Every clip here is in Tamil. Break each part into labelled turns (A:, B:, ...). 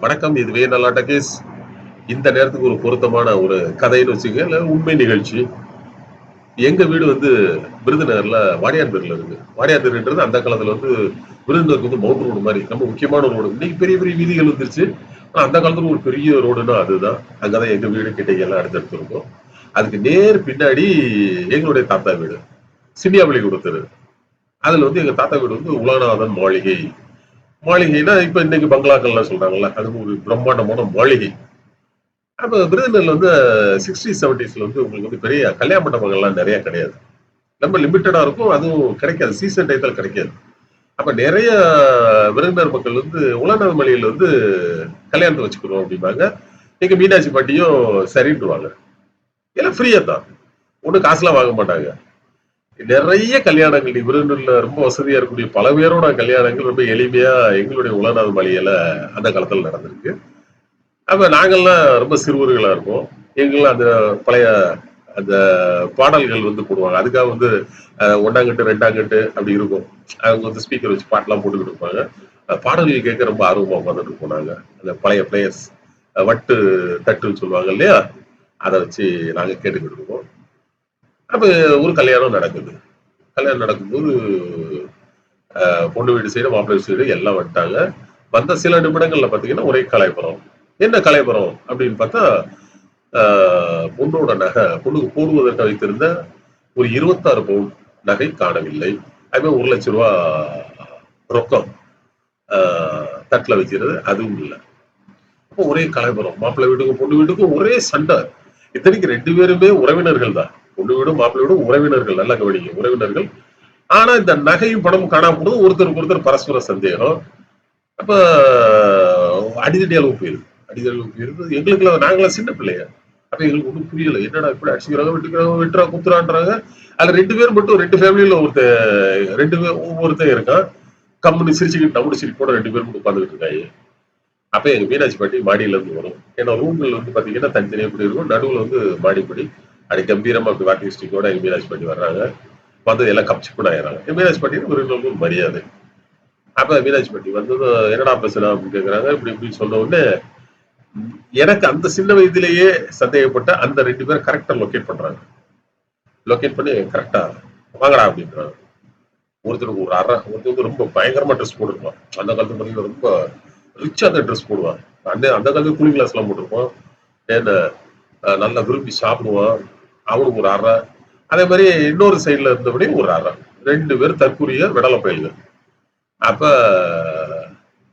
A: வணக்கம் இது வே நல்லாட்ட கேஸ். இந்த நேரத்துக்கு ஒரு பொருத்தமான ஒரு கதைன்னு வச்சுக்க இல்லை உண்மை நிகழ்ச்சி. எங்க வீடு வந்து விருதுநகரில் வாடியார் இருக்குது இருக்கு. வாடியார் அந்த காலத்துல வந்து விருதுநகருக்கு வந்து மவுண்ட் ரோடு மாதிரி ரொம்ப முக்கியமான ரோடு. இன்னைக்கு பெரிய பெரிய வீதிகள் வந்துருச்சு. ஆனா அந்த காலத்துல ஒரு பெரிய ரோடுன்னா அதுதான். அங்கதான் எங்க வீடு கிட்டே எல்லாம் அடுத்தடுத்து இருக்கும் அதுக்கு நேர் பின்னாடி எங்களுடைய தாத்தா வீடு. சின்னியாவளி கொடுத்தது. அதுல வந்து எங்க தாத்தா வீடு வந்து உலகநாதன் மாளிகை மாளிகைனா இப்ப இன்னைக்கு பங்களாக்கள்லாம் சொல்றாங்கல்ல. அது ஒரு பிரம்மாண்டமான மாளிகை. அப்ப விருதுநகர்ல வந்து சிக்ஸ்டி செவன்டிஸ்ல வந்து உங்களுக்கு வந்து பெரிய கல்யாண மண்டபங்கள்லாம் நிறைய கிடையாது. ரொம்ப லிமிட்டடா இருக்கும். அதுவும் கிடைக்காது. சீசன் டயத்தில் கிடைக்காது. அப்ப நிறைய விருந்தினர் மக்கள் வந்து உலகநாத மலையில வந்து கல்யாணத்தை வச்சுக்கிறோம் அப்படிம்பாங்க. நீங்க மீனாட்சி பாட்டியும் சரின்ட்டுவாங்க எல்லாம் ஃப்ரீயா தான். ஒன்றும் காசுலாம் வாங்க மாட்டாங்க. நிறைய கல்யாணங்கள். நீ ரொம்ப வசதியா இருக்கக்கூடிய பல பேரோட கல்யாணங்கள் ரொம்ப எளிமையா எங்களுடைய உலகநாத மலையில அந்த காலத்துல நடந்திருக்கு. அப்ப நாங்கள்லாம் ரொம்ப சிறுவர்களா இருக்கோம் எங்கெல்லாம் அந்த பழைய அந்த பாடல்கள் வந்து போடுவாங்க. அதுக்காக வந்து ஒன்றாங்கட்டு ரெண்டாங்கட்டு அப்படி இருக்கும். அவங்க வந்து ஸ்பீக்கர் வச்சு பாட்டெல்லாம் போட்டுக்கிட்டு இருப்பாங்க பாடல்கள் கேட்க ரொம்ப ஆர்வமாக உட்காந்துட்டு இருப்போம் நாங்கள் அந்த பழைய பிளேயர்ஸ் வட்டு தட்டுன்னு சொல்லுவாங்க இல்லையா? அதை வச்சு நாங்கள் கேட்டுக்கிட்டு இருக்கோம் அப்ப ஒரு கல்யாணம் நடக்குது. கல்யாணம் நடக்கும்போது பொண்ணு வீடு சைடு மாப்பிள்ளை வீடு சைடு எல்லாம் வந்துட்டாங்க. வந்த சில நிமிடங்கள்ல பாத்தீங்கன்னா ஒரே கலைபுரம் என்ன கலைபுரம் அப்படின்னு பார்த்தா ஆஹ், பொண்ணோட நகை பொண்ணுக்கு போடுவதற்கு வைத்திருந்த ஒரு இருபத்தாறு பவுன் நகை காணவில்லை. அதுவே ஒரு லட்ச ரூபா ரொக்கம் ஆஹ், தட்டுல அதுவும் இல்லை. அப்போ ஒரே கலைப்புறம் மாப்பிள்ளை வீட்டுக்கும் பொண்ணு வீட்டுக்கும் ஒரே சண்டை. இத்தனைக்கு ரெண்டு பேருமே உறவினர்கள் தான். பொண்ணு வீடும் மாப்பிள்ளை வீடும் உறவினர்கள் நல்லா கவனிங்க உறவினர்கள். ஆனா இந்த நகையும் பணமும் காணாம போனது ஒருத்தருக்கு ஒருத்தர் பரஸ்பர சந்தேகம். அப்ப அடிதடி அளவு போயிருது. அடிதடி அளவு போயிருது எங்களுக்கு நாங்களாம் சின்ன பிள்ளைங்க. அப்ப எங்களுக்கு ஒன்றும் புரியல. என்னடா இப்படி அடிச்சுக்கிறாங்க வெட்டுக்கிறாங்க வெட்டுறா குத்துறான்றாங்க. அதுல ரெண்டு பேர் மட்டும் ரெண்டு ஃபேமிலியில ஒருத்த ரெண்டு பேர் ஒவ்வொருத்தன் இருக்கான். கம்முன்னு சிரிச்சுக்கிட்டு நம்முடைய சிரிப்பு கூட ரெண்டு பேர் மட்டும் உட்காந்துக்கிட்டு இருக்காங்க. அப்ப எங்க மீனாட்சி பாட்டி மாடியில இருந்து வரும். ஏன்னா ரூம்கள் வந்து பாத்தீங்கன்னா தனித்தனியா இப்படி இருக்கும். நடுவுல வந்து மாடிப்படி. அது கம்பீரமா அப்படி வாக்கிங் ஸ்டிக்கோட எங்க மீனாட்சி வர்றாங்க. வந்து எல்லாம் கப்சிப்புன்னு ஆயிடுறாங்க. எங்க மீனாட்சி ஒரு மரியாதை. அப்ப மீனாட்சி பாட்டி வந்தது என்னடா பிரச்சனை அப்படின்னு கேக்குறாங்க. இப்படி இப்படி சொன்ன உடனே எனக்கு அந்த சின்ன வயதிலேயே சந்தேகப்பட்ட அந்த ரெண்டு பேரும் கரெக்டா லொக்கேட் பண்றாங்க. லொக்கேட் பண்ணி கரெக்டா வாங்கடா அப்படின்றாங்க. ஒருத்தருக்கு ஒரு அரை ஒருத்தர் வந்து ரொம்ப பயங்கரமா ட்ரெஸ் போட்டிருப்பான். அந்த காலத்து பாத்தீங்கன்னா ரொம்ப ரிச்சா அந்த ட்ரெஸ் போடுவான். அந்த அந்த காலத்துல கூலிங் கிளாஸ் எல்லாம் போட்டிருப்பான். என்ன நல்லா விரும்பி சாப்பிடுவான். அவனுக்கு ஒரு அறை. அதே மாதிரி இன்னொரு சைடுல இருந்தபடி ஒரு அறை. ரெண்டு பேரும் தற்கூரிய விடலை பயல்கள். அப்ப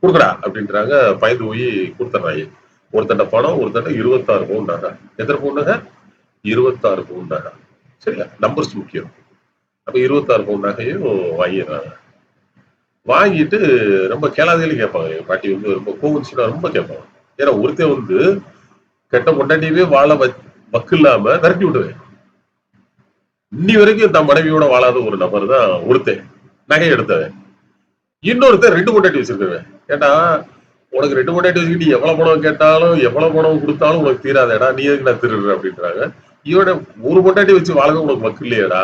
A: கொடுக்கடா அப்படின்றாங்க. பயந்து போய் கொடுத்துட்றாங்க ஒருத்தட்ட பணம் ஒருத்தட்ட இருபத்தாறு பவுன் நகை எத்தனை பவுன் நகை இருபத்தாறு பவுன் நகை சரியா? நம்பர்ஸ் முக்கியம். அப்ப இருபத்தாறு பவுன் நகையும் வாங்கிடுறாங்க. வாங்கிட்டு ரொம்ப கேளாதையில கேட்பாங்க. எங்க பாட்டி வந்து ரொம்ப கோவிச்சுனா ரொம்ப கேட்பாங்க. ஏன்னா ஒருத்தன் வந்து கெட்ட பொண்டாட்டியவே வாழ வக்கு இல்லாம விரட்டி விடுவேன். இன்னி வரைக்கும் தன் மனைவியோட வாழாத ஒரு நபர் தான் ஒருத்தன். நகை எடுத்தவன். இன்னொருத்தன் ரெண்டு பொண்டாட்டி வச்சிருக்கவன். கேட்டா உனக்கு ரெண்டு பொண்டாட்டி வச்சுக்கிட்டு நீ எவ்வளவு பணம் கேட்டாலும் எவ்வளவு பணம் கொடுத்தாலும் உனக்கு தீராதேடா நீ எதுக்கு நான் திருடுற அப்படின்றாங்க. இவட ஒரு பொண்டாட்டி வச்சு வாழவே உனக்கு வக்கு இல்லையேடா.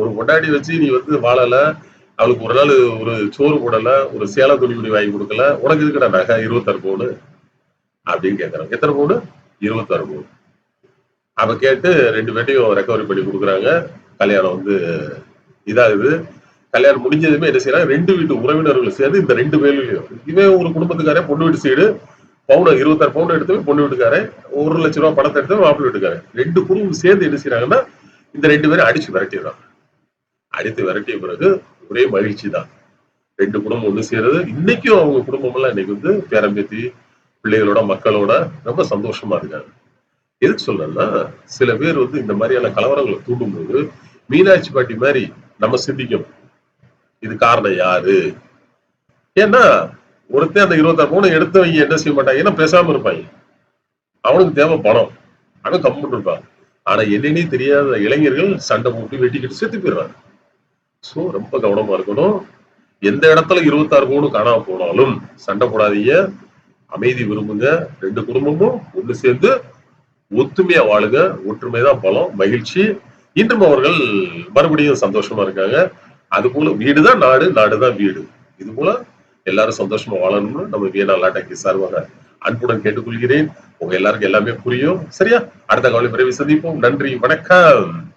A: ஒரு பொண்டாட்டி வச்சு நீ வந்து வாழல அவளுக்கு ஒரு நாள் ஒரு சோறு போடல ஒரு சேலை துணி துணி வாங்கி கொடுக்கல உனக்கு இருக்குடா நகை? இருபத்தாறு பவுனு. அப்படின்னு கேட்கறாங்க எத்தனை பவுனு? இருபத்தாறு போடு அவன் கேட்டு ரெண்டு பேர்ட்டையும் ரெக்கவரி பண்ணி கொடுக்குறாங்க. கல்யாணம் வந்து இதாகுது. கல்யாணம் முடிஞ்சதுமே என்ன செய்யறாங்க ரெண்டு வீட்டு உறவினர்கள் சேர்ந்து இந்த ரெண்டு பேர்லையும். இவன் ஒரு குடும்பத்துக்காரன் பொண்ணு வீட்டு சைடு. பவுன் இருபத்தாறு பவுன் எடுத்து பொண்ணு வீட்டுக்காரன். ஒரு லட்ச ரூபா பணத்தை எடுத்து மாப்பிள்ளை வீட்டுக்காரன். ரெண்டு குடும்பம் சேர்ந்து என்ன செய்யறாங்கன்னா இந்த ரெண்டு பேரும் அடிச்சு விரட்டிடுறாங்க. அடித்து விரட்டிய பிறகு ஒரே மகிழ்ச்சி தான் ரெண்டு குடும்பம் ஒண்ணு சேர்றது இன்னைக்கும் அவங்க குடும்பம் எல்லாம் இன்னைக்கு வந்து பேரம்பேத்தி பிள்ளைகளோட மக்களோட ரொம்ப சந்தோஷமா இருக்காங்க. எதுக்கு சொல்றேன்னா சில பேர் வந்து இந்த மாதிரியான கலவரங்களை தூண்டும்போது மீனாட்சி பாட்டி மாதிரி நம்ம சிந்திக்கணும். இது காரணம் யாரு? ஏன்னா ஒருத்தன் அந்த இருபத்தாறு பவுனை எடுத்தவங்க என்ன செய்ய மாட்டாங்க ஏன்னா பேசாம இருப்பாங்க. அவனுக்கு தேவை பணம். அவன் கம்முன்னு இருப்பான். ஆனா என்னன்னே தெரியாத இளைஞர்கள் சண்டை போட்டு வெட்டிக்கிட்டு செத்து போயிடுறாங்க. சோ ரொம்ப கவனமா இருக்கணும். எந்த இடத்துல இருபத்தாறு பவுன் காணாம போனாலும் சண்டை போடாதீங்க. அமைதி விரும்புங்க. ரெண்டு குடும்பமும் ஒண்ணு சேர்ந்து ஒத்துமையா வாழுங்க ஒற்றுமைதான் பலம் மகிழ்ச்சி. இன்றும் அவர்கள் மறுபடியும் சந்தோஷமா இருக்காங்க. அது போல வீடுதான் நாடு நாடுதான் வீடு. இது போல எல்லாரும் சந்தோஷமா வாழணும்னு நம்ம வியனா லாட்டாக்கி சார்பாக அன்புடன் கேட்டுக்கொள்கிறேன். உங்க எல்லாருக்கும் எல்லாமே புரியும். சரியா? அடுத்த கவலை பிறவி சந்திப்போம். நன்றி வணக்கம்.